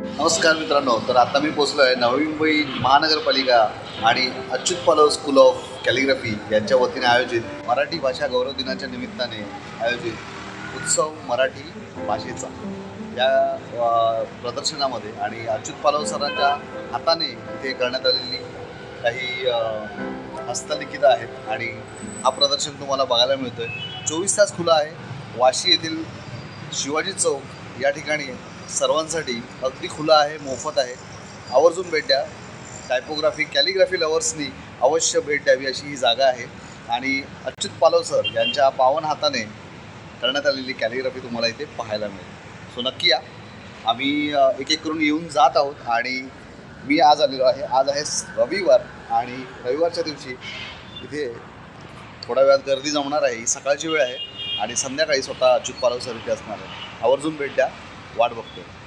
नमस्कार मित्रांनो तर आता मी पोचलो आहे नवी मुंबई महानगरपालिका आणि अच्युत पालव स्कूल ऑफ कॅलिग्राफी यांच्या वतीने आयोजित मराठी भाषा गौरव दिनाच्या निमित्ताने आयोजित उत्सव मराठी भाषेचा. या प्रदर्शनामध्ये आणि अच्युत पालव सरांच्या हाताने इथे करण्यात आलेली काही हस्तलिखित आहेत आणि हा प्रदर्शन तुम्हाला बघायला मिळतोय. चोवीस तास खुला आहे. वाशी येथील शिवाजी चौक या ठिकाणी सर्वांसाठी अगदी खुला आहे मोफत आहे. आवर्जून भेट द्या. टायपोग्राफी कॅलिग्राफी लवर्सनी अवश्य भेट द्यावी अशी ही जागा आहे. आणि अच्युत पालव सर यांच्या पावन हाताने करण्यात आलेली कॅलिग्राफी तुम्हाला इथे पाहायला मिळेल. सो नक्की या. आम्ही एक एक करून येऊन जात आहोत आणि मी आज आलेलो आहे. आज आहे रविवार आणि रविवारच्या दिवशी इथे थोड्या वेळात गर्दी जमणार आहे. ही सकाळची वेळ आहे आणि संध्याकाळी स्वतः अच्युत पालव सर इथे असणार आहे आवर्जून भेट द्या. वाट बघतो